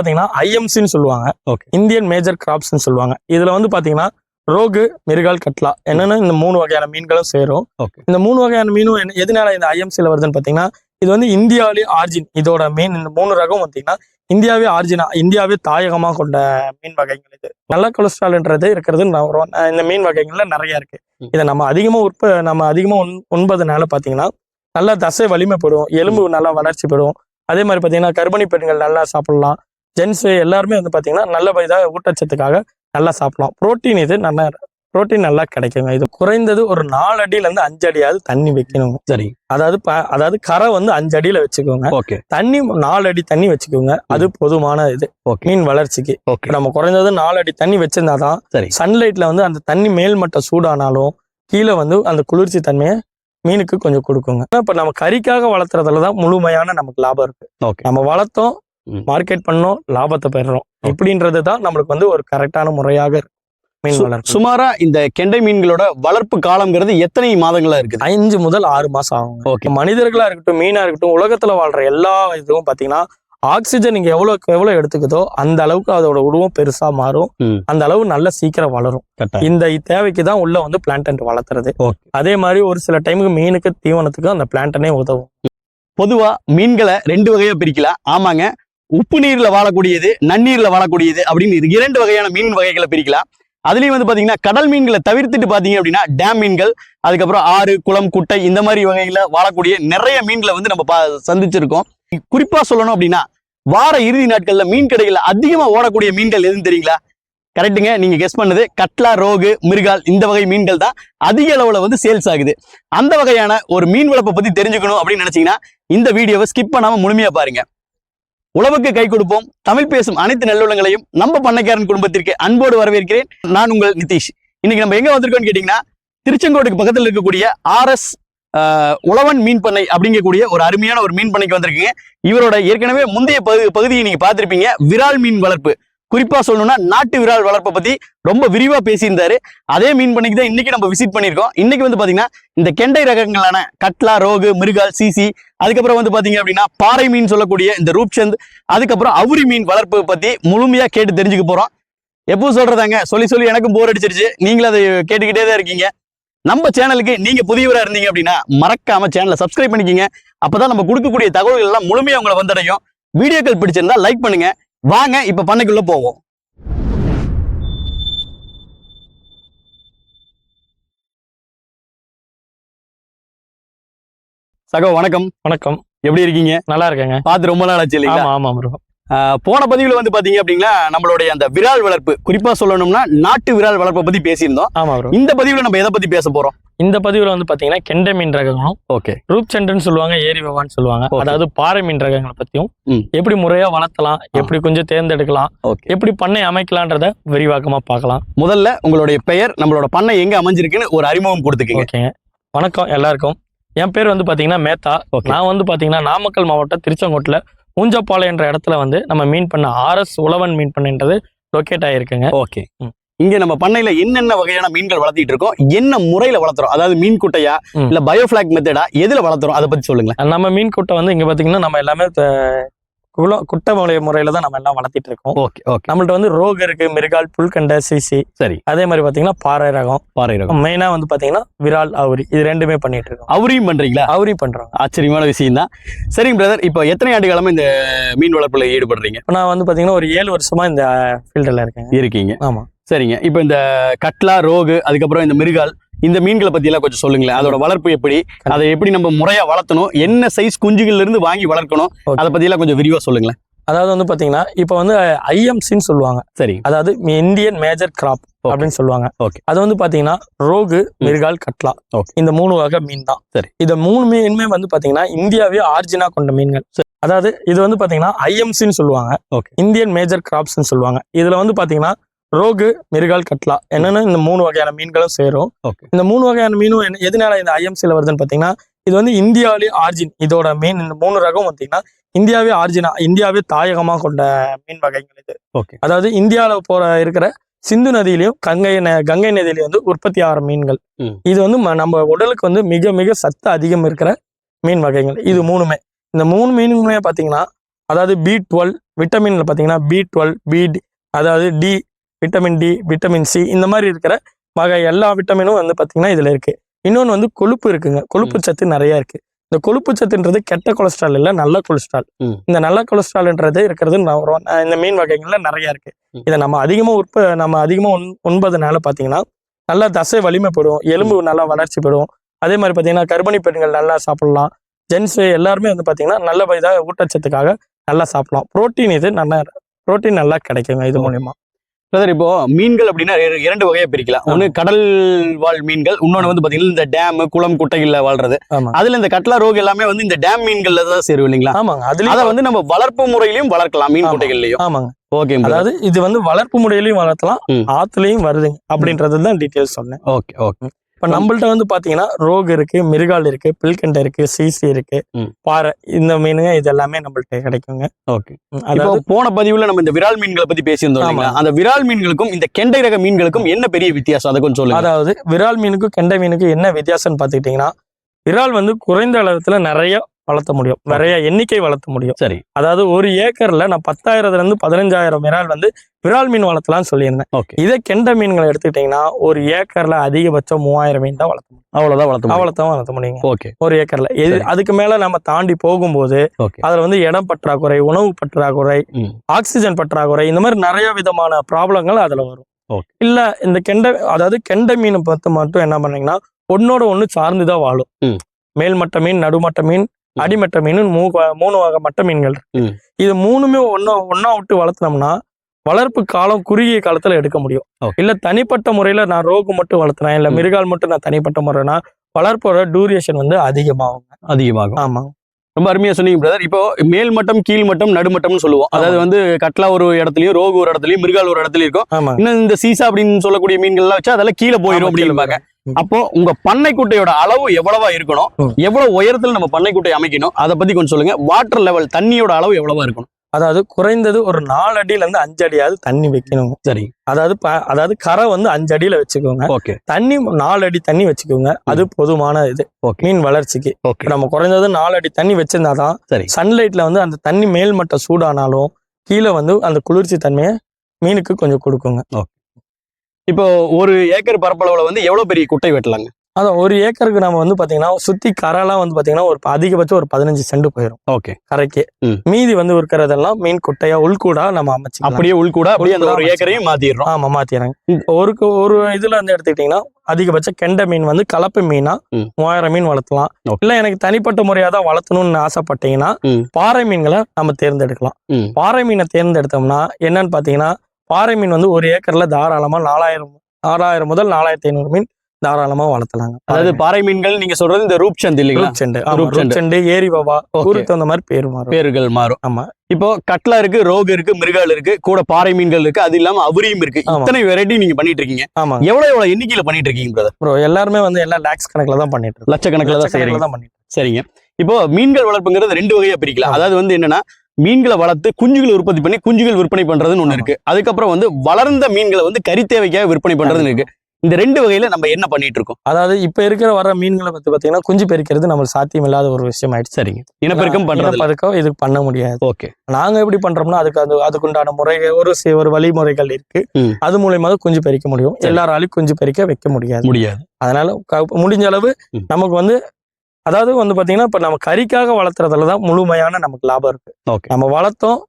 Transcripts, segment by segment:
பாத்தீங்கன்னா ஐஎம்சின்னு சொல்லுவாங்க. Okay. Indian major கிராப்ஸ்னு சொல்லுவாங்க. இதுல வந்து பாத்தீங்கன்னா ரோகு மிருகால் கட்லா என்னன்னா இந்த மூணு வகையான மீன்களும் சேரும். Okay. இந்த மூணு வகையான மீனும் என்ன- எதனால இந்த ஐஎம்சில வருதுன்னு பாத்தீங்கன்னா இது வந்து இந்தியாவிலே ஆர்ஜின் இதோட மீன் இந்த மூணு ரகம் பாத்தீங்கன்னா இந்தியாவே ஆர்ஜினா இந்தியாவே தாயகமா கொண்ட மீன் வகைகள் இது. நல்ல கொலஸ்ட்ரால்ன்றது இருக்கிறது இந்த மீன் வகைகள்ல நிறைய இருக்கு. இதை நம்ம அதிகமா உற்ப நம்ம அதிகமா உண் உண்பதுனால பாத்தீங்கன்னா நல்லா தசை வலிமை பெறும் எலும்பு நல்லா வளர்ச்சி பெறும். அதே மாதிரி பாத்தீங்கன்னா கர்ப்பிணி பெண்கள் நல்லா சாப்பிடலாம். ஜென்ஸ் எல்லாருமே வந்து பாத்தீங்கன்னா நல்ல இதாக ஊட்டச்சத்துக்காக நல்லா சாப்பிடலாம். புரோட்டீன் இது நல்லா புரோட்டீன் நல்லா கிடைக்குங்க. இது குறைந்தது ஒரு நாலு அடியில இருந்து அஞ்சு அடியாவது தண்ணி வைக்கணுங்க. சரி. அதாவது அதாவது கரை வந்து அஞ்சு அடியில வச்சுக்கோங்க. ஓகே. தண்ணி நாலு அடி தண்ணி வச்சுக்கோங்க. அது போதுமான இது. ஓகே. மீன் வளர்ச்சிக்கு. ஓகே. நம்ம குறைஞ்சது நாலு அடி தண்ணி வச்சிருந்தாதான் சரி. சன்லைட்ல வந்து அந்த தண்ணி மேல்மட்டம் சூடானாலும் கீழே வந்து அந்த குளிர்ச்சி தன்மையை மீனுக்கு கொஞ்சம் கொடுக்குங்க. இப்ப நம்ம கறிக்காக வளர்த்துறதுல தான் முழுமையான நமக்கு லாபம் இருக்கு. ஓகே. நம்ம வளர்த்தோம். மார்க்கெட் பண்ணோம் லாபத்தை பெறுறோம் இப்படின்றது தான் நம்மளுக்கு வந்து ஒரு கரெக்டான முறையாக இருக்கு வளர்ப்பு. சுமாரா இந்த கெண்டை மீன்களோட வளர்ப்பு காலம்ங்கிறது எத்தனை மாதங்களா இருக்குது? அஞ்சு முதல் ஆறு மாசம் ஆகுங்க. ஓகே. மனிதர்களா இருக்கட்டும் மீனா இருக்கட்டும் உலகத்துல வாழ்ற எல்லா இதுவும் பாத்தீங்கன்னா ஆக்சிஜன் நீங்க எவ்வளவுக்கு எவ்வளவு எடுத்துக்குதோ அந்த அளவுக்கு அதோட உருவம் பெருசா மாறும். அந்த அளவு நல்ல சீக்கிரம் வளரும். இந்த தேவைக்கு தான் உள்ள வந்து பிளான்டன் வளர்த்துறது. அதே மாதிரி ஒரு சில டைமுக்கு மீனுக்கு தீவனத்துக்கு அந்த பிளான்டனே உதவும். பொதுவா மீன்களை ரெண்டு வகையா பிரிக்கலாம். ஆமாங்க. உப்பு நீர்ல வாழக்கூடியது நன்னீர்ல வாழக்கூடியது அப்படின்னு இரண்டு வகையான மீன் வகைகளை பிரிக்கலாம். அதுலயும் வந்து பாத்தீங்கன்னா கடல் மீன்களை தவிர்த்துட்டு பாத்தீங்க அப்படின்னா டேம் மீன்கள் அதுக்கப்புறம் ஆறு குளம் குட்டை இந்த மாதிரி வகையில வாழக்கூடிய நிறைய மீன்களை வந்து நம்ம பா- சந்திச்சிருக்கோம். குறிப்பா சொல்லணும் அப்படின்னா வார இறுதி நாட்கள்ல மீன் கடைகள்ல அதிகமா ஓடக்கூடிய மீன்கள் எதுன்னு தெரியுங்களா? கரெக்டுங்க நீங்க கெஸ் பண்ணது கட்லா ரோகு மிருகால் இந்த வகை மீன்கள் தான் அதிக அளவுல வந்து சேல்ஸ் ஆகுது. அந்த வகையான ஒரு மீன் வளர்ப்பை பத்தி தெரிஞ்சுக்கணும் அப்படின்னு நினைச்சீங்கன்னா இந்த வீடியோவை ஸ்கிப் பண்ணாம முழுமையா பாருங்க. உழவுக்கு கை கொடுப்போம். தமிழ் பேசும் அனைத்து நல்லுள்ளங்களையும் நம்ம பண்ணைக்காரன் குடும்பத்திற்கு அன்போடு வரவேற்கிறேன். நான் உங்கள் நிதிஷ். இன்னைக்கு நம்ம எங்க வந்திருக்கோம்னு கேட்டீங்கன்னா திருச்செங்கோட்டுக்கு பக்கத்தில் இருக்கக்கூடிய ஆர்எஸ் உழவன் மீன் பண்ணை அப்படிங்கக்கூடிய ஒரு அருமையான ஒரு மீன் பண்ணைக்கு வந்திருக்கீங்க. இவரோட ஏற்கனவே முந்தைய பகுதியை நீங்க பார்த்திருப்பீங்க. விரால் மீன் வளர்ப்பு. குறிப்பாக சொல்லணும்னா நாட்டு விரால் வளர்ப்பை பற்றி ரொம்ப விரிவாக பேசியிருந்தாரு. அதே மீன் பண்ணிக்கு தான் இன்றைக்கி நம்ம விசிட் பண்ணியிருக்கோம். இன்றைக்கி வந்து பார்த்தீங்கன்னா இந்த கெண்டை ரகங்களான கட்லா ரோகு மிருகால் சிசி அதுக்கப்புறம் வந்து பார்த்தீங்க அப்படின்னா பாறை மீன் சொல்லக்கூடிய இந்த ரூப்சந்த் அதுக்கப்புறம் அவுரி மீன் வளர்ப்பு பற்றி முழுமையாக கேட்டு தெரிஞ்சுக்க போகிறோம் எப்பவும் சொல்கிறதாங்க சொல்லி சொல்லி எனக்கும் போர் அடிச்சிருச்சு. நீங்களும் அதை கேட்டுக்கிட்டே தான் இருக்கீங்க. நம்ம சேனலுக்கு நீங்கள் புதியவராக இருந்தீங்க அப்படின்னா மறக்காமல் சேனலை சப்ஸ்கிரைப் பண்ணிக்கிங்க. அப்பதான் நம்ம கொடுக்கக்கூடிய தகவல்கள் எல்லாம் முழுமையாக உங்களை வந்தடையும். வீடியோக்கள் பிடிச்சிருந்தா லைக் பண்ணுங்கள் வாங்க இப்ப பண்ணைக்குள்ள போவோம். சகோ வணக்கம். வணக்கம். எப்படி இருக்கீங்க? நல்லா இருக்கேங்க. பார்த்து ரொம்ப நாள் ஆச்சு இல்லைங்களா? ஆமா ஆமா போன பதிவுல வந்து பாத்தீங்க அப்படின்னா நம்மளுடைய அந்த விரால் வளர்ப்பு குறிப்பா சொல்லணும்னா நாட்டு விரால் வளர்ப்பை பத்தி பேசியிருந்தோம். ஆமா இந்த பதிவுல நம்ம எதை பத்தி பேச போறோம்? இந்த பதிவுல வந்து பாத்தீங்கன்னா கெண்டை மீன் ரகங்களும் ஓகே. ரூப் சென்டர்னு சொல்லுவாங்க ஏரி வவான்னு சொல்லுவாங்க. அதாவது பாறை மீன் ரகங்களை பத்தியும் ம். எப்படி முறையா வளர்த்தலாம் எப்படி கொஞ்சம் தேர்ந்தெடுக்கலாம் எப்படி பண்ணை அமைக்கலான்றத விரிவாக்கமா பார்க்கலாம். முதல்ல உங்களுடைய பெயர் நம்மளோட பண்ணை எங்க அமைஞ்சிருக்குன்னு ஒரு அறிமுகம் கொடுத்துக்கீங்க. ஓகேங்க வணக்கம் எல்லாருக்கும். என் பேர் வந்து பாத்தீங்கன்னா மேத்தா. நான் வந்து பாத்தீங்கன்னா நாமக்கல் மாவட்டம் திருச்செங்கோட்டுல ஊஞ்சப்பாளையம் என்ற இடத்துல வந்து நம்ம மீன் பண்ண ஆர்எஸ் உழவன் மீன் பண்ணைன்றது லொக்கேட் ஆயிருக்குங்க. ஓகே. இங்க நம்ம பண்ணையில என்னென்ன வகையான மீன்கள் வளர்த்திட்டு இருக்கோம்? என்ன முறையில வளர்த்துறோம்? அதாவது மீன் குட்டையா. இல்ல பயோஃபிளாக் மெத்தடா எதுல வளர்த்துறோம்? அதை பத்தி சொல்லுங்களேன். நம்ம மீன் குட்டை வந்து இங்க பாத்தீங்கன்னா நம்ம எல்லாமே குளம் குட்டை முறை முறையில தான் நம்ம எல்லாம் வளர்த்திட்டு இருக்கோம். Okay okay. நம்மள்ட்ட வந்து ரோக் இருக்கு மிருகால் புல்கண்டை சிசி. சரி. அதே மாதிரி பாத்தீங்கன்னா பாறை ரகம். பாறை ரகம். மெயினா வந்து பாத்தீங்கன்னா விரால் அவுரி. இது ரெண்டுமே பண்ணிட்டு இருக்கோம். அவரையும் பண்றீங்களா? அவுரி பண்றோம். ஆச்சரியமான விஷயம் தான் சரிங்க பிரதர் இப்போ எத்தனை ஆண்டு காலமா இந்த மீன் வளர்ப்புல ஈடுபடுறீங்க? நான் வந்து பாத்தீங்கன்னா ஒரு ஏழு வருஷமா இந்த ஃபீல்டுல இருக்கேன் இருக்கீங்க. ஆமா. சரிங்க. இப்போ இந்த கட்லா ரோகு அதுக்கப்புறம் இந்த மிருகால் இந்த மீன்களை பத்தி எல்லாம் கொஞ்சம் சொல்லுங்களேன். அதோட வளர்ப்பு எப்படி அதை எப்படி நம்ம முறையா வளர்த்தணும் என்ன சைஸ் குஞ்சுகள்ல இருந்து வாங்கி வளர்க்கணும். அதை பத்தி எல்லாம் கொஞ்சம் விரிவா சொல்லுங்களேன். அதாவது வந்து பாத்தீங்கன்னா இப்ப வந்து ஐஎம்சின்னு சொல்லுவாங்க. சரி. அதாவது இந்தியன் மேஜர் கிராப் அப்படின்னு சொல்லுவாங்க. Okay. அது வந்து பாத்தீங்கன்னா ரோகு மிருகால் கட்லா. Okay. இந்த மூணு வகை மீன் தான். சரி. இந்த மூணு மீனுமே வந்து பாத்தீங்கன்னா இந்தியாவே ஆர்ஜினா கொண்ட மீன்கள். அதாவது இது வந்து பாத்தீங்கன்னா ஐஎம்சின்னு சொல்லுவாங்க. Okay. இந்தியன் மேஜர் கிராப்ஸ்னு சொல்லுவாங்க. இதுல வந்து பாத்தீங்கன்னா ரோகு மிருகால் கட்லா என்னன்னா இந்த மூணு வகையான மீன்களும் சேரும். ஓகே. இந்த மூணு வகையான மீனும் என்ன- எதனால இந்த ஐஎம்சில வருதுன்னு பாத்தீங்கன்னா இது வந்து இந்தியாவிலே ஆர்ஜின் இதோட மீன் இந்த மூணு ரகம் பாத்தீங்கன்னா இந்தியாவே ஆர்ஜினா இந்தியாவே தாயகமா கொண்ட மீன் வகைகள் இது. ஓகே. அதாவது இந்தியாவில போற இருக்கிற சிந்து நதியிலையும் கங்கை ந- கங்கை நதியிலையும் வந்து உற்பத்தி ஆகிற மீன்கள். இது வந்து நம்ம உடலுக்கு வந்து மிக மிக சத்து அதிகம் இருக்கிற மீன் வகைகள். இது மூணுமே. இந்த மூணு மீனுமே பாத்தீங்கன்னா அதாவது பி டுவெல் விட்டமின்ல பார்த்தீங்கன்னா பி டுவெல் பி அதாவது D vitamin D vitamin C இந்த மாதிரி இருக்கிற வகை எல்லா விட்டமினும் வந்து பார்த்தீங்கன்னா இதில் இருக்கு. இன்னொன்று வந்து கொழுப்பு இருக்குங்க. கொழுப்பு சத்து நிறைய இருக்கு. இந்த கொழுப்பு சத்துன்றது கெட்ட கொலஸ்ட்ரால் இல்லை நல்ல கொலஸ்ட்ரால். இந்த நல்ல கொலஸ்ட்ரால்ன்றது இருக்கிறது இந்த மீன் வகைகள்ல நிறைய இருக்கு. ம். இதை நம்ம அதிகமாக உற்ப நம்ம அதிகமாக உண் உண்பதுனால பார்த்தீங்கன்னா நல்லா தசை வலிமைப்படும் எலும்பு நல்லா வளர்ச்சி பெறும். அதே மாதிரி பார்த்தீங்கன்னா கர்ப்பிணி பெண்கள் நல்லா சாப்பிடலாம். ஜென்ஸ் எல்லாருமே வந்து பார்த்தீங்கன்னா நல்ல இதாக ஊட்டச்சத்துக்காக நல்லா சாப்பிடலாம். புரோட்டீன் இது நல்லா புரோட்டீன் நல்லா கிடைக்குங்க இது. மூலியமா. பிரதர் இப்போ மீன்கள் அப்படின்னா இர- இரண்டு வகையா பிரிக்கலாம். ஒண்ணு கடல் வாழ் மீன்கள் இன்னொன்னு வந்து பாத்தீங்கன்னா இந்த டேம் குளம் குட்டைகள்ல வாழ்றது. ஆமா. அதுல இந்த கட்லா ரோகு எல்லாமே வந்து இந்த டேம் மீன்கள்ல தான் சேரும் இல்லைங்களா? ஆமாங்க. அதை அதுலயும் வந்து நம்ம வளர்ப்பு முறையிலையும் வளர்க்கலாம் மீன் ஆமா. குட்டைகள்லயும். ஆமாங்க. ஓகே அதாவது இது வந்து வளர்ப்பு முறையிலையும் வளர்த்தலாம். ஆத்துலயும் வருதுங்க அப்படின்றது தான் டீட்டெயில்ஸ் சொன்னேன். ஓகே ஓகே இப்ப நம்மள்ட்ட வந்து பாத்தீங்கன்னா ரோகு இருக்கு மிருகால் இருக்கு பில்கண்டை இருக்கு சீசி இருக்கு. பாறை இந்த மீனுங்க இது எல்லாமே நம்மள்ட்ட கிடைக்குங்க. ஓகே. அதாவது போன பதிவுல நம்ம இந்த விரால் மீன்களை பத்தி பேசியிருந்தோம்? அந்த விரால் மீன்களுக்கும் இந்த கெண்டை ரக மீன்களுக்கும் என்ன பெரிய வித்தியாசம்? அதை கொஞ்சம் சொல்லுங்க. அதாவது விரால் மீனுக்கும் கெண்டை மீனுக்கும் என்ன வித்தியாசம்னு பார்த்துக்கிட்டிங்கன்னா விரால் வந்து குறைந்த அளவுல நிறைய வளர்த்த முடியும் நிறைய எண்ணிக்கை வளர்த்த முடியும் சரி அதாவது ஒரு ஏக்கர்ல நான் பத்தாயிரத்துல இருந்து பதினஞ்சாயிரம் விரால் வந்து விரால் மீன் வளர்த்தலாம்னு சொல்லியிருந்தேன் இதே கெண்டை மீன்களை எடுத்துக்கிட்டிங்கன்னா ஒரு ஏக்கர்ல அதிகபட்சம் மூவாயிரம் மீன் தான் வளர்த்த முடியும் அவ்வளவுதான் வளர்த்து முடியும். அவ்வளோத்தான் வளர்த்த முடியுங்க ஓகே ஒரு ஏக்கர்ல இது. அதுக்கு மேல நம்ம தாண்டி போகும்போது அதுல வந்து இடம் பற்றாக்குறை உணவு பற்றாக்குறை. ஆக்சிஜன் பற்றாக்குறை இந்த மாதிரி நிறைய விதமான ப்ராப்ளங்கள் அதுல வரும். இல்ல இந்த கெண்டை அதாவது கெண்டை மீனை பார்த்து மட்டும் என்ன பண்ணீங்கன்னா ஒன்னோட ஒண்ணு சார்ந்துதான் வாழும். மேல்மட்ட மீன் நடுமட்ட மீன். அடிமட்ட மீன் மூ மூணு வகை மட்ட மீன்கள். இது மூணுமே ஒன்னா ஒன்னா விட்டு வளர்த்தனோம்னா வளர்ப்பு காலம் குறுகிய காலத்துல எடுக்க முடியும். இல்ல தனிப்பட்ட முறையில நான் ரோகு மட்டும் வளர்த்துறேன் இல்ல. மிருகால் மட்டும் நான் தனிப்பட்ட முறைனா வளர்ப்போட டூரியேஷன் வந்து அதிகமாகும். அதிகமாகும். ஆமா. ரொம்ப அருமையா சொன்னீங்க பிரதர் இப்போ மேல் மட்டம் கீழ் மட்டம் நடுமட்டம்னு சொல்லுவோம். அதாவது வந்து கட்லா ஒரு இடத்துலயும் ரோகு ஒரு இடத்துலயும் மிருகால் ஒரு இடத்துலயும் இருக்கும். ஆமா. இன்னும் இந்த சீசா அப்படின்னு சொல்லக்கூடிய மீன்கள்லாம் வச்சா அதெல்லாம் கீழே போயிடும் அப்படிம்பாங்க. அப்போ உங்க பண்ணை குட்டையோட அளவு எவ்வளவா இருக்கணும். எவ்வளவு உயரத்துல நம்ம பண்ணை குட்டை அமைக்கணும்? அதை பத்தி கொஞ்சம் சொல்லுங்க. வாட்டர் லெவல் தண்ணியோட அளவு எவ்வளவா இருக்கணும்? அதாவது குறைந்தது ஒரு நாலு அடியில இருந்து அஞ்சு அடியாவது தண்ணி வைக்கணும் சரி. அதாவது அதாவது கரை வந்து அஞ்சு அடியில வச்சுக்கோங்க. ஓகே. தண்ணி நாலு அடி தண்ணி வச்சுக்கோங்க. அது போதுமான இது. ஓகே. மீன் வளர்ச்சிக்கு. ஓகே. நம்ம குறைந்தது நாலு அடி தண்ணி வச்சிருந்தாதான் சரி. சன்லைட்ல வந்து அந்த தண்ணி மேல்மட்டம் சூடானாலும் கீழே வந்து அந்த குளிர்ச்சி தன்மையை மீனுக்கு கொஞ்சம் கொடுக்குங்க. இப்போ ஒரு ஏக்கர் பரப்பளவுல வந்து எவ்வளவு பெரிய குட்டை வெட்டலாங்க அதான் ஒரு ஏக்கருக்கு நம்ம வந்து பாத்தீங்கன்னா சுத்தி கரைலாம் வந்து பாத்தீங்கன்னா ஒரு அதிகபட்சம் ஒரு பதினஞ்சு சென்ட் போயிடும் ஓகே கரைக்கு. மீதி வந்து இருக்கிறதெல்லாம் மீன் குட்டையா உள்கூடா நம்ம அமைச்சிக்கலாம் அப்படியே உள்கூட அப்படியே அந்த ஒரு ஏக்கரையும் மாத்திடுறோம் ஆமா மாத்திடுறாங்க. ஒரு ஒரு இதுல வந்து எடுத்துக்கிட்டீங்கன்னா அதிகபட்ச கெண்டை மீன் வந்து கலப்பு மீனா. மூவாயிரம் மீன் வளர்த்தலாம். இல்ல எனக்கு தனிப்பட்ட முறையா தான் வளர்த்தணும்னு ஆசைப்பட்டீங்கன்னா. பாறை மீன்களை நம்ம தேர்ந்தெடுக்கலாம். பாறை மீனை தேர்ந்தெடுத்தோம்னா என்னன்னு பாத்தீங்கன்னா பாறை மீன் வந்து ஒரு ஏக்கர்ல தாராளமா நாலாயிரம் ஆறாயிரம் முதல் நாலாயிரத்தி ஐநூறு மீன் தாராளமா வளர்த்தலாங்க. அதாவது பாறை மீன்கள் நீங்க சொல்றது இந்த ரூப் சந்த் இல்லைங்களா? ரூப் செண்டு. ஏரி Okay. ஊருக்கு தகுந்த மாதிரி பேர் மாறும். பேர்கள் மாறும். ஆமா. இப்போ கட்லா இருக்கு ரோகு இருக்கு மிருகால் இருக்கு கூட பாறை மீன்கள் இருக்கு அது இல்லாம அவரியும் இருக்கு. இத்தனை வெரைட்டி நீங்க பண்ணிட்டு இருக்கீங்க ஆமா. எவ்வளவு எவ்வளவு எண்ணிக்கையில பண்ணிட்டு இருக்கீங்க பிரதர் ப்ரோ எல்லாருமே வந்து எல்லாம் லேக்ஸ் கணக்குல தான் பண்ணிட்டு லட்சக்கணக்கில் தான் செய்யறீங்க தான் பண்ணிட்டு சரிங்க. இப்போ மீன்கள் வளர்ப்புங்கிறது ரெண்டு வகையா பிரிக்கலாம். அதாவது வந்து என்னன்னா மீன்களை வளர்த்து குஞ்சுகள் உற்பத்தி பண்ணி குஞ்சுகள் விற்பனை பண்றதுன்னு ஆமா. இருக்கு அதுக்கப்புறம் வந்து வளர்ந்த மீன்களை வந்து கறி தேவைக்காக விற்பனை பண்றதுன்னு இருக்கு இந்த ரெண்டு வகையில நம்ம என்ன பண்ணிட்டு இருக்கோம் அதாவது இப்ப இருக்கிற வர மீன்களை பத்தி பாத்தீங்கன்னா குஞ்சு பெருக்கிறது நம்மளுக்கு சாத்தியம் இல்லாத ஒரு விஷயம் ஆயிடுச்சு சரிங்க இனப்பெருக்கம் பண்றது இல்ல. இனப்பெருக்கம் இதுக்கு பண்ண முடியாது ஓகே நாங்க எப்படி பண்றோம்னா அதுக்கு அது அதுக்குண்டான முறைகள் ஒரு ஒரு வழிமுறைகள் இருக்கு. அது மூலியமா குஞ்சு பெருக்க முடியும். எல்லாராலையும் குஞ்சு பெருக்க வைக்க முடியாது முடியாது அதனால முடிஞ்ச அளவு. நமக்கு வந்து அதாவது வந்து பாத்தீங்கன்னா இப்ப நம்ம கறிக்காக வளர்த்துறதுல தான் முழுமையான நமக்கு லாபம் இருக்கு ஓகே நம்ம வளர்த்தோம்.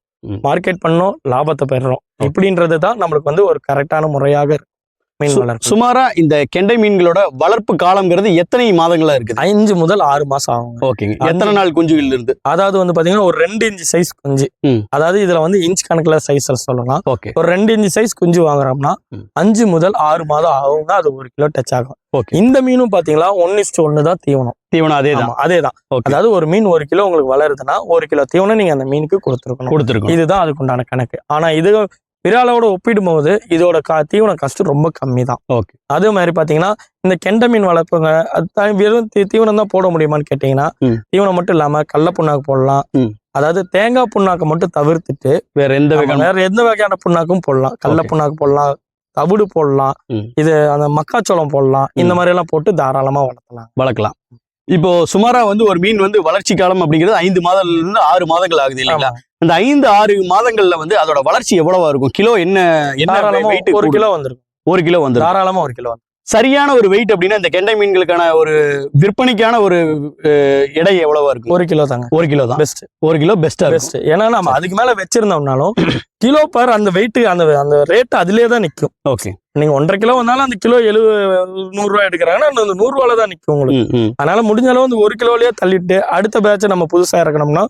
மார்க்கெட் பண்ணோம் லாபத்தை பெறுறோம். இப்படின்றது தான் நம்மளுக்கு வந்து ஒரு கரெக்டான முறையாக இருக்கு சுமாரா இந்த கெண்டை மீன்களோட வளர்ப்பு காலம்ங்கிறது எத்தனை மாதங்களா இருக்குது? அஞ்சு முதல் ஆறு மாசம் ஆகுங்க. ஓகேங்க எத்தனை நாள் குஞ்சுகள் இருந்து அதாவது வந்து பாத்தீங்கன்னா ஒரு ரெண்டு இன்ச் சைஸ் குஞ்சு. அதாவது இதுல வந்து இன்ச் கணக்குல சைஸ் சொல்லலாம். ஓகே. ஒரு ரெண்டு இன்ச் சைஸ் குஞ்சு வாங்குறோம்னா. அஞ்சு முதல் ஆறு மாதம் ஆகுங்க அது ஒரு கிலோ டச் ஆகும். ஓகே. இந்த மீனும் பாத்தீங்கன்னா ஒன்னு இஸ்டு ஒன்னு தான் தீவனம். தீவனம் அதே தான். ஆமா அதேதான் ஓகே. அதாவது ஒரு மீன் ஒரு கிலோ உங்களுக்கு வளருதுன்னா ஒரு கிலோ தீவனம் நீங்க அந்த மீனுக்கு கொடுத்துருக்கணும். கொடுத்துருக்கோம் இதுதான் அதுக்குண்டான கணக்கு. ஆனா இது விராலோட ஒப்பிடும்போது இதோட கா தீவன கஷ்டம் ரொம்ப கம்மி தான் ஓகே அதே மாதிரி பாத்தீங்கன்னா இந்த கெண்டை மீன் வளர்ப்புங்க அது வெறும் தீவனம் தான் போட முடியுமான்னு கேட்டீங்கன்னா. தீவனம் மட்டும் இல்லாம கடல புண்ணாக்கு போடலாம். அதாவது தேங்காய் புண்ணாக்கை மட்டும் தவிர்த்துட்டு வேற எந்த வகையான வேற எந்த வகையான புண்ணாக்கும் போடலாம் கடல. புண்ணாக்கு போடலாம் தவிடு போடலாம். இது அந்த மக்காச்சோளம் போடலாம் இந்த. மாதிரி எல்லாம் போட்டு தாராளமா வளர்த்தலாம் வளர்க்கலாம் இப்போ சுமாரா வந்து ஒரு மீன் வந்து வளர்ச்சி காலம் அப்படிங்கிறது ஐந்து மாதங்கள்ல இருந்து ஆறு மாதங்கள் ஆகுது இல்லைங்களா. இந்த ஐந்து ஆறு மாதங்கள்ல வந்து அதோட வளர்ச்சி எவ்வளவா இருக்கும்? கிலோ என்ன என்ன ஒரு கிலோ வந்துருக்கும். ஒரு கிலோ வந்து தாராளமா ஒரு கிலோ வந்துரும். சரியான ஒரு வெயிட் அப்படின்னா இந்த கெண்டை மீன்களுக்கான ஒரு விற்பனைக்கான ஒரு எடை எவ்வளவா இருக்கும்? ஒரு கிலோ தாங்க. ஒரு கிலோ தான்? பெஸ்ட் ஒரு கிலோ பெஸ்டா பெஸ்ட் ஏன்னா நம்ம அதுக்கு மேல வச்சிருந்தோம்னாலும் கிலோ பர் அந்த வெயிட் அந்த அந்த ரேட் அதுலயே தான் நிக்கும். ஓகே நீங்க ஒன்றரை கிலோ வந்தாலும் அந்த கிலோ எழு நூறு ரூபாய் எடுக்கிறாங்கன்னா அந்த நூறு ரூபாயில தான் நிக்கும் உங்களுக்கு. அதனால முடிஞ்ச அளவு வந்து ஒரு கிலோலயே தள்ளிட்டு அடுத்த பேட்ச் நம்ம புதுசா இறக்கணும்னா.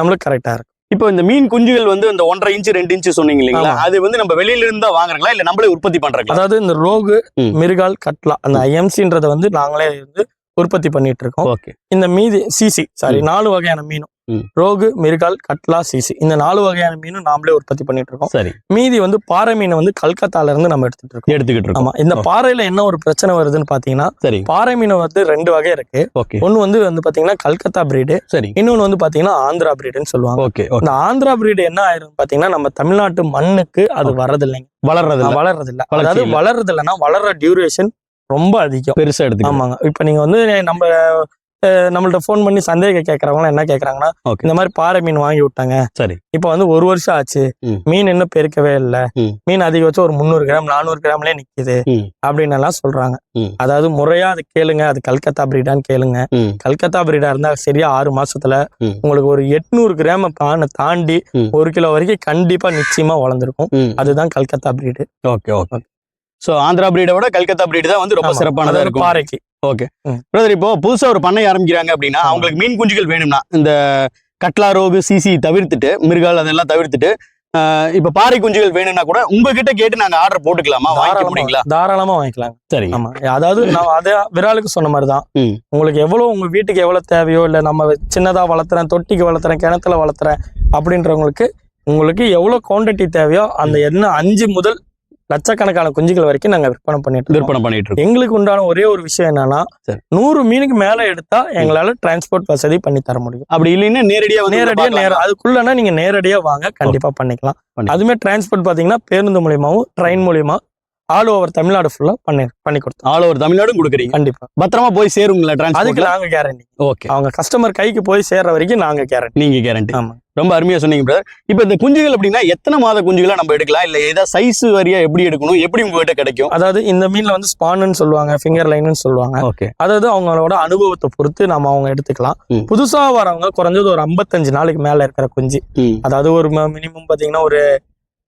நம்மளுக்கு கரெக்டா இருக்கும். இப்போ இந்த மீன் குஞ்சுகள் வந்து இந்த ஒன்றரை இன்ச்சு ரெண்டு இன்ச்சு சொன்னீங்க இல்லைங்களா. அது வந்து நம்ம வெளியில இருந்து தான் வாங்குறீங்களா இல்ல நம்மளே உற்பத்தி பண்றீங்களா அதாவது இந்த ரோகு. மிருகால் கட்லா அந்த ஐஎம்சின்றத வந்து நாங்களே வந்து உற்பத்தி பண்ணிட்டு இருக்கோம் ஓகே. இந்த மீதி சிசி சாரி நாலு வகையான மீனும். ரோகு மிருகால் கட்லா சிசி. இந்த நாலு வகையான மீனும் நாமளே உற்பத்தி பண்ணிட்டு இருக்கோம் சரி. மீதி வந்து பாறை மீனை வந்து கல்கத்தால இருந்து நம்ம எடுத்துட்டு இருக்கோம் எடுத்துக்கிட்டு இருக்கோம் ஆமா இந்த. பாறையில என்ன ஒரு பிரச்சனை வருதுன்னு பாத்தீங்கன்னா சரி. பாறை மீன் வந்து ரெண்டு வகை இருக்கு. ஓகே. ஒன்னு வந்து வந்து பாத்தீங்கன்னா கல்கத்தா பிரீடு சரி. இன்னொன்னு வந்து பாத்தீங்கன்னா ஆந்திரா பிரீடுன்னு சொல்லுவாங்க. ஓகே இந்த ஆந்திரா பிரீடு என்ன ஆயிரும் பாத்தீங்கன்னா நம்ம தமிழ்நாட்டு மண்ணுக்கு அது. வர்றதில்லைங்க. வளர்றது. வளர்றது இல்ல அதாவது. வளர்றது இல்லைன்னா வளர்ற டியூரேஷன் ரொம்ப அதிகம் பெருசா எடுத்துக்கலாம் ஆமாங்க இப்ப நீங்க வந்து நம்ம நம்மள்ட்ட ஃபோன் பண்ணி சந்தேகம் கேட்கறவங்க என்ன கேக்குறாங்கன்னா Okay. இந்த மாதிரி பாறை மீன் வாங்கி விட்டாங்க சரி இப்ப வந்து ஒரு வருஷம் ஆச்சு. மீன் இன்னும் பெருக்கவே இல்லை. மீன் அதிகபட்சம் ஒரு முந்நூறு கிராம் நானூறு கிராம்லயே நிக்குது. அப்படின்னு எல்லாம் சொல்றாங்க. அதாவது முறையா அது கேளுங்க அது கல்கத்தா பிரீடான்னு கேளுங்க. கல்கத்தா பிரீடா இருந்தா சரியா ஆறு மாசத்துல. உங்களுக்கு ஒரு எட்நூறு கிராம் பானை தாண்டி. ஒரு கிலோ வரைக்கும் கண்டிப்பா நிச்சயமா வளர்ந்துருக்கும். அதுதான் Calcutta breed okay okay so Andhra பிரீடை விட கல்கத்தா பிரீடு தான் வந்து ரொம்ப ஆமா. சிறப்பானதா அதாவது இருக்கும். பாறைக்கு. பிரதர் இப்போ புதுசா ஒரு பண்ணை ஆரம்பிக்கிறாங்க அப்படின்னா. அவங்களுக்கு மீன் குஞ்சுகள் வேணும்னா இந்த கட்லா ரோகு சிசி தவிர்த்துட்டு மிருகால் அதெல்லாம் தவிர்த்துட்டு இப்ப பாறை குஞ்சுகள் வேணும்னா கூட உங்ககிட்ட கேட்டு நாங்க ஆர்டர் போட்டுக்கலாமா? வாங்கிக்க முடியுங்களா? தாராளமா வாங்கிக்கலாம் சரி. ஆமா. அதாவது நான் அதே விராலுக்கு சொன்ன மாதிரி தான். உங்களுக்கு எவ்வளவு உங்க வீட்டுக்கு எவ்வளவு தேவையோ இல்ல நம்ம சின்னதா வளர்த்துறேன் தொட்டிக்கு வளர்த்துறேன் கிணத்துல வளர்த்துறேன் அப்படின்றவங்களுக்கு உங்களுக்கு எவ்வளவு குவாண்டிட்டி தேவையோ அந்த என்ன அஞ்சு முதல் லட்சக்கணக்கான குஞ்சுகள் வரைக்கும் நாங்க விற்பனை பண்ணிட்டு. விற்பனை பண்ணிட்டு இருக்கோம் எங்களுக்கு உண்டான ஒரே ஒரு விஷயம் என்னன்னா. நூறு மீனுக்கு மேல எடுத்தா எங்களால டிரான்ஸ்போர்ட் வசதி பண்ணி தர முடியும் அப்படி இல்லைன்னா நேரடியா நேரடியா. நேரம் அதுக்குள்ளனா நீங்க நேரடியா வாங்க கண்டிப்பா பண்ணிக்கலாம் பண்ணிக்கலாம். அதுமே டிரான்ஸ்போர்ட் பாத்தீங்கன்னா பேருந்து மூலியமாவும் ட்ரெயின் மூலியமா ஆல் ஓவர் தமிழ்நாடு ஃபுல்லா பண்ணி பண்ணி கொடுத்தோம். ஆல் ஓவர் தமிழ்நாடும் கொடுக்குறீங்க? கண்டிப்பா. பத்திரமா போய் சேருங்களா அதுக்கு நாங்க கேரண்டி ஓகே அவங்க கஸ்டமர் கைக்கு போய் சேர்ற வரைக்கும் நாங்க கேரண்டி நீங்க கேரண்டி ஆமா. ரொம்ப அருமையா சொன்னீங்க பிரதர் இப்போ இந்த குஞ்சுகள் அப்படின்னா எத்தனை மாத குஞ்சுகளை நம்ம எடுக்கலாம்? இல்ல ஏதாவது சைஸ் வரியா எப்படி எடுக்கணும்? எப்படி உங்ககிட்ட கிடைக்கும்? அதாவது இந்த மீன்ல வந்து ஸ்பான்னு சொல்லுவாங்க ஃபிங்கர் லைன்னு சொல்லுவாங்க. ஓகே அதாவது அவங்களோட அனுபவத்தை பொறுத்து நம்ம அவங்க எடுத்துக்கலாம். புதுசா வரவங்க குறைஞ்சது ஒரு 55 நாளைக்கு மேல இருக்கிற குஞ்சு. அதாவது ஒரு மினிமம் பாத்தீங்கன்னா ஒரு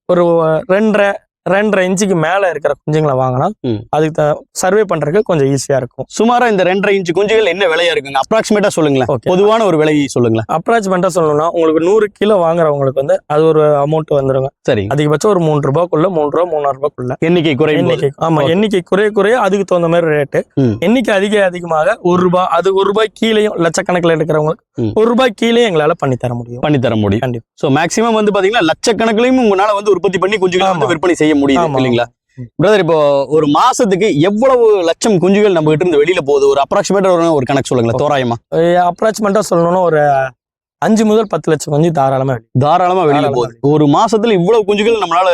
ஒரு ரெண்டரை ரெண்டரை இன்ச்சுக்கு மேல இருக்கிற குஞ்சுங்களை வாங்கினா. அதுக்கு சர்வே பண்றதுக்கு கொஞ்சம் ஈஸியா இருக்கும் சுமாரா இந்த ரெண்டரை இன்ச்சு குஞ்சுகள் என்ன விலையா இருக்குங்க அப்ராக்சிமேட்டா சொல்லுங்களேன். பொதுவான ஒரு விலை சொல்லுங்களேன் அப்ராச்மெண்டா சொல்லணும்னா உங்களுக்கு நூறு கிலோ வாங்குறவங்களுக்கு வந்து அது ஒரு அமௌண்ட் வந்துருங்க சரி அதிகபட்சம் ஒரு மூணு ரூபாய்க்குள்ள மூணு ரூபா மூணாயிரம் ரூபாய்க்குள்ள எண்ணிக்கை போது. எண்ணிக்கை ஆமா. எண்ணிக்கை குறைய குறைய அதுக்கு தகுந்த மாதிரி ரேட்டு. எண்ணிக்கை அதிக அதிகமாக ஒரு ரூபாய் அது ஒரு ரூபாய் கீழேயும் லட்சக்கணக்கில் எடுக்கிறவங்களுக்கு. ஒரு ரூபாய் கீழே எங்களால பண்ணி தர முடியும் பண்ணி தர முடியும் கண்டிப்பா. சோ மேக்ஸிமம் வந்து பாத்தீங்கன்னா லட்சக்கணக்கிலையும் உங்களால வந்து உற்பத்தி பண்ணி குஞ்சுகளை. விற்பனை செய்ய முடியுது. இல்லைங்களா. பிரதர் இப்போ ஒரு மாசத்துக்கு எவ்வளவு லட்சம் குஞ்சுகள் நம்ம கிட்ட இருந்து வெளியில போகுது? ஒரு அப்ராக்சிமேட்டா ஒரு ஒரு கணக்கு சொல்லுங்களேன் தோராயமா. அப்ராச்மெண்டா சொல்லணும்னா ஒரு அஞ்சு முதல் பத்து லட்சம் கொஞ்சம் தாராளமா. தாராளமா வெளியில போகுது. ஒரு மாசத்துல இவ்வளவு குஞ்சுகள் நம்மளால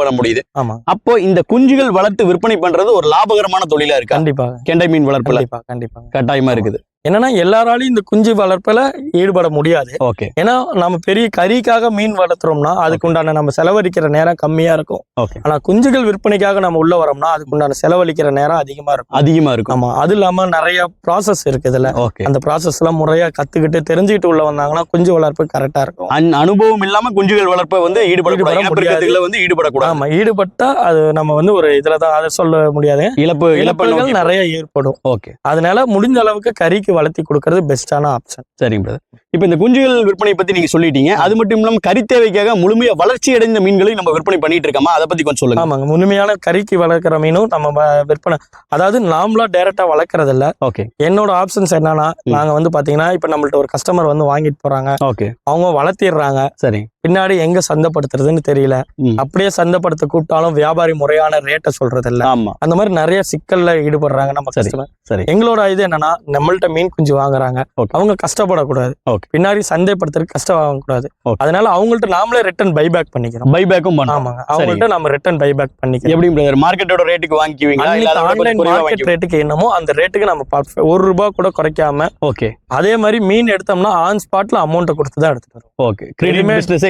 பண்ண முடியுது. ஆமா. அப்போ இந்த குஞ்சுகள் வளர்த்து விற்பனை பண்றது ஒரு லாபகரமான தொழிலா இருக்கா? கண்டிப்பா. கெண்டை மீன் வளர்ப்புல. கண்டிப்பா கண்டிப்பா கட்டாயமா இருக்குது. என்னன்னா எல்லாராலையும் இந்த குஞ்சு வளர்ப்புல ஈடுபட முடியாது. ஓகே. ஏன்னா நம்ம பெரிய கறிக்காக மீன் வளர்த்துறோம்னா அதுக்கு உண்டான நம்ம செலவழிக்கிற நேரம் கம்மியா இருக்கும். ஓகே. ஆனா குஞ்சுகள் விற்பனைக்காக நம்ம உள்ள வரோம்னா அதுக்கு உண்டான செலவழிக்கிற நேரம் அதிகமா இருக்கும். அதிகமா இருக்கும். ஆமா. அது இல்லாம நிறைய ப்ராசஸ் இருக்கு இதுல. ஓகே. அந்த ப்ராசஸ் எல்லாம் முறையா கத்துக்கிட்டு தெரிஞ்சுக்கிட்டு உள்ள வந்தாங்கன்னா குஞ்சு வளர்ப்பு கரெக்டா இருக்கும். அன்- அனுபவம் இல்லாம குஞ்சுகள் வளர்ப்ப வந்து ஈடுபட வந்து ஈடுபடக்கூடாது. ஆமா. ஈடுபட்டா அது நம்ம வந்து ஒரு இதுலதான் அதை சொல்ல முடியாது. இழப்பு இழப்புகள் நிறைய ஏற்படும். ஓகே. அதனால முடிஞ்ச அளவுக்கு கறிக்கு வளர்த்தி கொடுக்கறது பெஸ்டான ஆப்ஷன் சரிங்க பிரதர் இப்போ இந்த குஞ்சுகள் விற்பனை பத்தி நீங்க சொல்லிட்டீங்க. அது மட்டும் இல்லாம கறி தேவைக்காக முழுமையா வளர்ச்சி அடைந்த மீன்களையும் நம்ம விற்பனை பண்ணிட்டு இருக்கோமா? அதை பத்தி கொஞ்சம் சொல்லுங்க. ஆமாங்க. முழுமையான கறிக்கு வளர்க்குற மீனும் நம்ம விற்பனை அதாவது நாமளா டைரக்டா வளர்க்கறது இல்ல ஓகே என்னோட ஆப்ஷன்ஸ் என்னன்னா. நாங்க வந்து பாத்தீங்கன்னா இப்ப நம்மள்ட்ட ஒரு கஸ்டமர் வந்து வாங்கிட்டு போறாங்க. ஓகே அவங்க வளர்த்திடுறாங்க. சரி பின்னாடி எங்க சந்தைப்படுத்துறதுன்னு தெரியல. அப்படியே சந்தைப்படுத்த கூப்பிட்டாலும் வியாபாரி முறையான ரேட்டை சொல்றது இல்ல அந்த மாதிரி நிறைய சிக்கல்ல ஈடுபடுறாங்க நம்ம சரி, கஸ்டமர் எங்களோட இது என்னன்னா நம்மள்ட்ட மீன் குஞ்சு வாங்குறாங்க. அவங்க கஷ்டப்படக்கூடாது. பின்னாடி சந்தைப்படுத்துறதுக்கு கஷ்டம் வாங்கக்கூடாது. அதனால அவங்கள்ட்ட நாமளே ரிட்டர்ன் பைபேக் பண்ணிக்கிறோம். பைபேக்கும் ஆமாங்க. அவங்கள்ட்ட நம்ம ரிட்டர்ன் பைபேக் பண்ணிக்கிறோம். எப்படி மார்க்கெட்டோட ரேட்டுக்கு கொஞ்சம் ஆன்லைன் மார்க்கெட்? ரேட்டுக்கு என்னமோ அந்த ரேட்டுக்கு நம்ம ஒரு ரூபாய் கூட குறைக்காம ஓகே அதே மாதிரி மீன் எடுத்தோம்னா ஆன் ஸ்பாட்ல அமௌண்ட்டை கொடுத்து தான் எடுத்துட்டு வரோம். ஓகே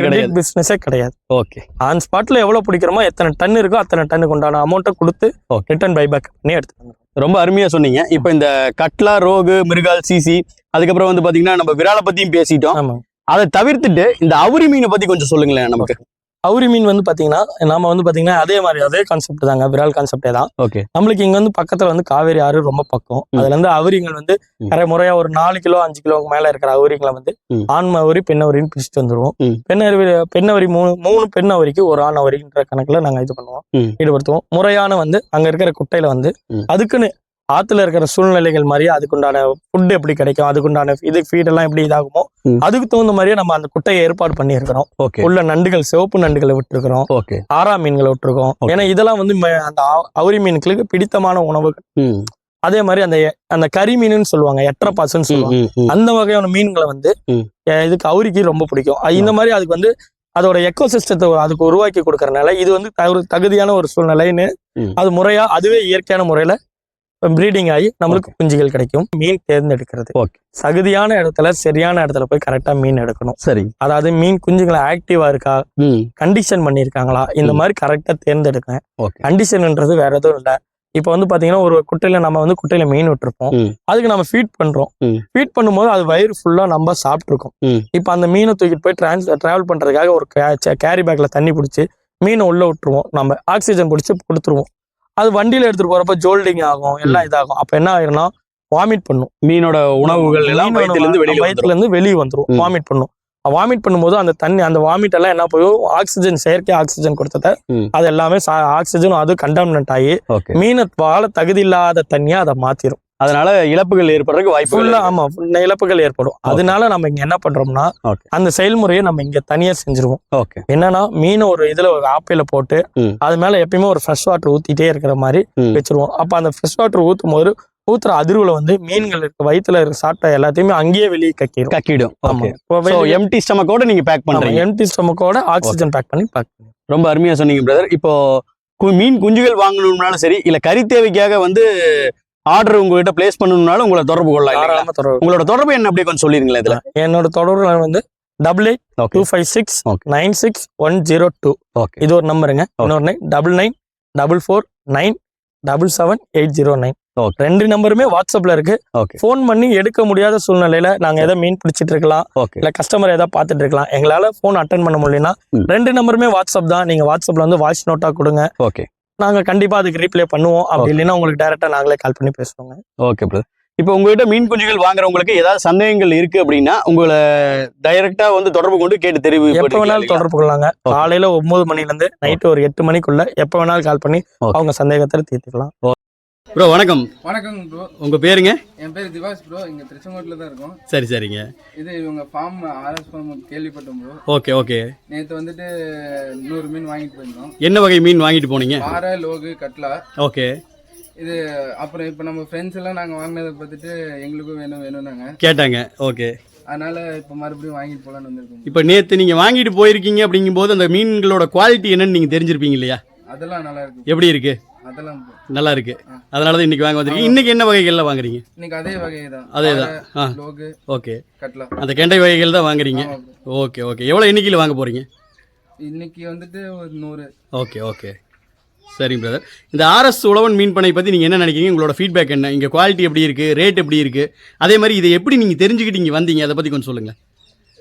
கிடையாது. பிசினஸே கிடையாது. ஓகே ஆன் ஸ்பாட்ல எவ்வளவு பிடிக்கிறோமோ எத்தனை டன் இருக்கோ அத்தனை டன்னுக்கு உண்டான அமௌண்ட்டை கொடுத்து. ரிட்டர்ன் பைபேக் பண்ணி வந்துரும் ரொம்ப அருமையா சொன்னீங்க. இப்போ இந்த கட்லா ரோகு மிருகால் சிசி அதுக்கப்புறம் வந்து பாத்தீங்கன்னா நம்ம விரால பத்தியும் பேசிட்டோம். அதை தவிர்த்துட்டு இந்த அவுரி மீனை பத்தி கொஞ்சம் சொல்லுங்களேன் நமக்கு. அவுரி மீன் வந்து பாத்தீங்கன்னா நாம வந்து பாத்தீங்கன்னா அதே மாதிரி அதே கான்செப்ட் தாங்க விரால் கான்செப்டே தான் ஓகே நம்மளுக்கு இங்க வந்து பக்கத்துல வந்து காவேரி ஆறு ரொம்ப பக்கம். அதுல இருந்து அவுரிங்கள் வந்து. நிறைய முறையா ஒரு நாலு கிலோ அஞ்சு கிலோக்கு மேல இருக்கிற அவுரிங்களை வந்து. ஆண் அவுரி பெண் அவுரின்னு பிரிச்சுட்டு வந்துருவோம் ம். பெண் அருவி பெண் அவுரி மூணு மூணு பெண் அவுரிக்கு ஒரு ஆண் அவுரின்ற கணக்குல நாங்க இது பண்ணுவோம். ஈடுபடுத்துவோம் முறையான வந்து அங்க இருக்கிற குட்டையில வந்து. அதுக்குன்னு ஆத்துல இருக்கிற சூழ்நிலைகள் மாதிரி அதுக்குண்டான ஃபுட் எப்படி கிடைக்கும்? அதுக்குண்டான இது ஃபீட் எல்லாம் எப்படி இதாகுமோ. அதுக்கு தகுந்த மாதிரியே நம்ம அந்த குட்டையை ஏற்பாடு பண்ணி இருக்கிறோம் ஓகே. உள்ள நண்டுகள் சிவப்பு நண்டுகளை விட்டுருக்கிறோம். ஆரா மீன்களை விட்டுருக்கோம். ஏன்னா இதெல்லாம் வந்து அந்த அவுரி மீன்களுக்கு பிடித்தமான உணவுகள். அதே மாதிரி அந்த அந்த கறி மீனுன்னு சொல்லுவாங்க எட்டரை பாசுன்னு ம், சொல்லுவாங்க. அந்த வகையான மீன்களை வந்து இதுக்கு அவுரிக்கு ரொம்ப பிடிக்கும். இந்த மாதிரி அதுக்கு வந்து அதோட எக்கோ சிஸ்டத்தை அதுக்கு உருவாக்கி கொடுக்கறனால இது வந்து தகு- தகுதியான ஒரு சூழ்நிலைன்னு. அது முறையா அதுவே இயற்கையான முறையில ப்ரீடிங் ஆகி நம்மளுக்கு குஞ்சுகள் கிடைக்கும். மீன் தேர்ந்தெடுக்கிறது. தகுதியான இடத்துல சரியான இடத்துல போய் கரெக்டா மீன் எடுக்கணும். சரி. அதாவது மீன் குஞ்சுகளை ஆக்டிவா இருக்கா? கண்டிஷன் பண்ணியிருக்காங்களா? இந்த. மாதிரி கரெக்டா தேர்ந்தெடுங்க ஓகே கண்டிஷன்ன்றது வேற எதுவும் இல்லை. இப்போ வந்து பாத்தீங்கன்னா ஒரு குட்டையில நம்ம வந்து குட்டையில மீன் விட்டுருப்போம். அதுக்கு நம்ம ஃபீட் பண்றோம். ஃபீட் பண்ணும்போது அது வயிறு ஃபுல்லா நம்ம சாப்பிட்ருக்கோம். இப்போ அந்த மீனை தூக்கிட்டு போய் டிரான்ஸ் டிராவல் பண்றதுக்காக ஒரு கேரி பேக்ல தண்ணி பிடிச்சி மீனை உள்ள விட்டுருவோம். நம்ம ஆக்சிஜன் பிடிச்சி கொடுத்துருவோம். அது வண்டியில எடுத்துட்டு போறப்ப ஜோல்டிங் ஆகும் எல்லாம் இதாகும். அப்ப என்ன ஆயிரும்னா வாமிட் பண்ணும். மீனோட உணவுகள் எல்லாம் வயிற்றுல இருந்து வெளியில வயித்துல இருந்து வெளியே வந்துரும். ம். வாமிட் பண்ணும். வாமிட் பண்ணும்போது அந்த தண்ணி அந்த வாமிட் எல்லாம் என்ன போயும் ஆக்சிஜன் செயற்கை ஆக்சிஜன் கொடுத்தத. அது எல்லாமே ஆக்சிஜனும் அது கண்டாமினன்ட் ஆகி மீனை வாழ தகுதி இல்லாத தண்ணியா அதை மாத்திரும். அதனால இழப்புகள் ஏற்படுறதுக்கு வாய்ப்பு ஃபுல்லா ஆமா இழப்புகள் ஏற்படும். அதனால நம்ம இங்க என்ன பண்றோம்னா. அந்த செயல்முறையை நம்ம இங்க தனியா செஞ்சிருவோம். ஓகே என்னன்னா மீனை ஒரு இதுல ஒரு ஆப்பையில போட்டு. அது மேல எப்பயுமே ஒரு ஃப்ரெஷ் வாட்டர் ஊத்திட்டே இருக்கிற மாதிரி. வச்சிருவோம். அப்ப அந்த ஃப்ரெஷ் வாட்டர் ஊத்தும் போது ஊத்துற அதிர்வுல வந்து மீன்கள் இருக்க வயித்துல இருக்க சாப்பிட்ட எல்லாத்தையுமே அங்கேயே வெளியே கக்கிடும் கக்கிடும். ஆமா. எம்டி ஸ்டமக்கோட நீங்க பேக் பண்றீங்க. எம்டி ஸ்டமக்கோட ஆக்சிஜன் பேக் பண்ணி பேக் ரொம்ப அருமையா சொன்னீங்க பிரதர் இப்போ மீன் குஞ்சுகள் வாங்கணும்னாலும் சரி இல்ல கறி தேவைக்காக வந்து ஆர்டர் உங்ககிட்ட பிளேஸ் பண்ணணும்னாலும் உங்களை தொடர்பு கொள்ளலாம் உங்களோட தொடர்பு என்ன அப்படியே கொஞ்சம் சொல்லிருங்களேன் இதுல. என்னோட தொடர்பு வந்து double eight okay two five six. Nine six one zero two okay இது ஒரு நம்பருங்க இன்னொரு nine double nine double four nine double seven eight zero nine Okay. ரெண்டு நம்பருமே வாட்ஸ்அப்ல இருக்கு. ஓகே ஃபோன் பண்ணி எடுக்க முடியாத சூழ்நிலையில நாங்க ஏதோ மீன் பிடிச்சிட்டு இருக்கலாம் ஓகே இல்ல கஸ்டமர் ஏதாவது பார்த்துட்டு இருக்கலாம் எங்களால ஃபோன் அட்டன் பண்ண முடியலனா ம். ரெண்டு நம்பருமே வாட்ஸ்அப் தான். நீங்க வாட்ஸ்அப்ல வந்து வாய்ஸ் நோட்டா கொடுங்க. ஓகே நாங்க கண்டிப்பா அதுக்கு ரீப்ளே பண்ணுவோம். அப்படி. இல்லைன்னா உங்களுக்கு டைரக்டா நாங்களே கால் பண்ணி பேசுவோங்க. ஓகே பிரதர் இப்போ உங்ககிட்ட மீன் குஞ்சுகள் வாங்குறவங்களுக்கு ஏதாவது சந்தேகங்கள் இருக்கு அப்படின்னா உங்களை டைரக்டா வந்து தொடர்பு கொண்டு கேட்டு தெரிவு எப்ப வேணாலும் தொடர்பு கொள்ளாங்க காலையில ஒன்பது மணில இருந்து நைட்டு ஒரு எட்டு மணிக்குள்ள எப்ப வேணாலும் கால் பண்ணி. அவங்க சந்தேகத்தை தீர்த்துக்கலாம். ப்ரோ வணக்கம். வணக்கங்க ப்ரோ உங்க பேருங்க? என் பேர் திவாஸ் ப்ரோ இங்க திருச்செங்கோட்டில் தான் இருக்கோம். சரி சரிங்க. இது இவங்க ஃபார்ம் ஆர்எஸ் ஃபார்ம் கேள்விப்பட்டோம் ப்ரோ ஓகே ஓகே. நேற்று வந்துட்டு நூறு மீன் வாங்கிட்டு போயிருந்தோம். என்ன வகை மீன் வாங்கிட்டு போனீங்க? பாறை லோகு கட்லா. ஓகே. இது அப்புறம் இப்போ நம்ம ஃப்ரெண்ட்ஸ் எல்லாம் நாங்கள் வாங்கினதை பார்த்துட்டு எங்களுக்கும் வேணும் வேணும்னாங்க. கேட்டாங்க. ஓகே. அதனால இப்போ மறுபடியும் வாங்கிட்டு போகலான்னு வந்திருக்கோம். இப்போ நேத்து நீங்க வாங்கிட்டு போயிருக்கீங்க அப்படிங்கும்போது அந்த மீன்களோட குவாலிட்டி என்னன்னு நீங்க தெரிஞ்சிருப்பீங்க இல்லையா? அதெல்லாம் நல்லா இருக்கு. எப்படி இருக்கு? அதெல்லாம். நல்லா இருக்கு அதனால தான் இன்னைக்கு வாங்க வந்திருக்கீங்க. இன்னைக்கு என்ன வகைகள்ல வாங்குறீங்க? இன்னைக்கு அதே வகை தான். அதேதான். ஆ. லோகு ஓகே. கட்லா. அந்த கெண்டை வகைகள் தான் வாங்குறீங்க. Okay okay. எவ்வளோ எண்ணிக்கையில் வாங்க போறீங்க? இன்னைக்கு வந்துட்டு ஒரு நூறு. Okay okay. சரிங்க பிரதர் இந்த ஆர்எஸ் உழவன் மீன் பண்ணை பற்றி நீங்கள் என்ன நினைக்கிறீங்க? உங்களோட ஃபீட்பேக் என்ன? இங்கே குவாலிட்டி எப்படி இருக்குது ரேட் எப்படி இருக்குது அதே மாதிரி இதை எப்படி நீங்கள் தெரிஞ்சுக்கிட்டு இங்கே வந்தீங்க? அதை பற்றி கொஞ்சம் சொல்லுங்கள்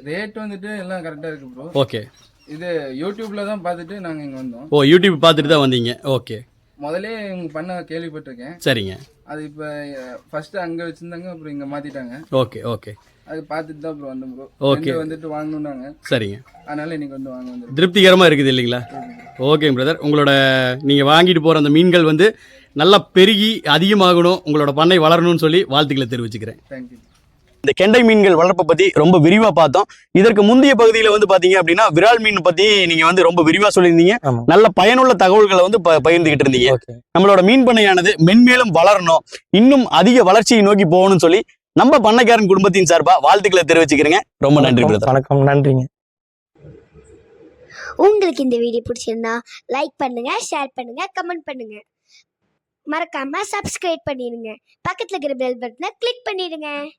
ரேட் வந்துட்டு எல்லாம் கரெக்டாக இருக்கு ப்ரோ ஓகே. இது யூடியூப்ல தான் பார்த்துட்டு நாங்கள் இங்கே வந்தோம். ஓ யூடியூப் பார்த்துட்டு தான் வந்தீங்க. ஓகே. முதலே இவங்க பண்ண கேள்விப்பட்டிருக்கேன். சரிங்க. அது இப்போ ஃபர்ஸ்ட் அங்கே வச்சிருந்தாங்க அப்புறம் இங்கே மாத்திட்டாங்க. ஓகே ஓே அது பார்த்துட்டு தான் அப்புறம் வந்தோம் ப்ரோ. ரெண்டு வந்துட்டு வாங்கணும்னாங்க. சரிங்க. அதனால இன்னைக்கு வந்து வாங்க வந்துருக்கோம். திருப்திகரமாக இருக்குது இல்லைங்களா? ஓகே. பிரதர் உங்களோட நீங்கள் வாங்கிட்டு போகிற அந்த மீன்கள் வந்து நல்லா பெருகி அதிகமாகணும். உங்களோட பண்ணை வளரணும்னு சொல்லி வாழ்த்துக்களை தெரிவிச்சுக்கிறேன். தேங்க்யூ இந்த கெண்டை மீன்கள் வளர்ப்பை பத்தி ரொம்ப விரிவா பார்த்தோம். இதற்கு முந்தைய பகுதியில வந்து பாத்தீங்க அப்படின்னா விரால் மீன் பத்தி நீங்க வந்து ரொம்ப விரிவா சொல்லியிருந்தீங்க. நல்ல பயனுள்ள தகவல்களை வந்து ப- பகிர்ந்துகிட்டு இருந்தீங்க. நம்மளோட மீன் பண்ணையானது மென்மேலும் வளரணும். இன்னும் அதிக வளர்ச்சியை நோக்கி போகணும்னு சொல்லி நம்ம பண்ணைக்காரன் குடும்பத்தின் சார்பா வாழ்த்துக்களை தெரிவிச்சுக்கிறேங்க. ரொம்ப நன்றி பிரதர். வணக்கம். நன்றிங்க. உங்களுக்கு இந்த வீடியோ பிடிச்சிருந்தா லைக் பண்ணுங்க ஷேர் பண்ணுங்க கமெண்ட் பண்ணுங்க. மறக்காம சப்ஸ்கிரைப் பண்ணிடுங்க பக்கத்துல இருக்கிற பெல் பட்டனை கிளிக் பண்ணிடுங்க.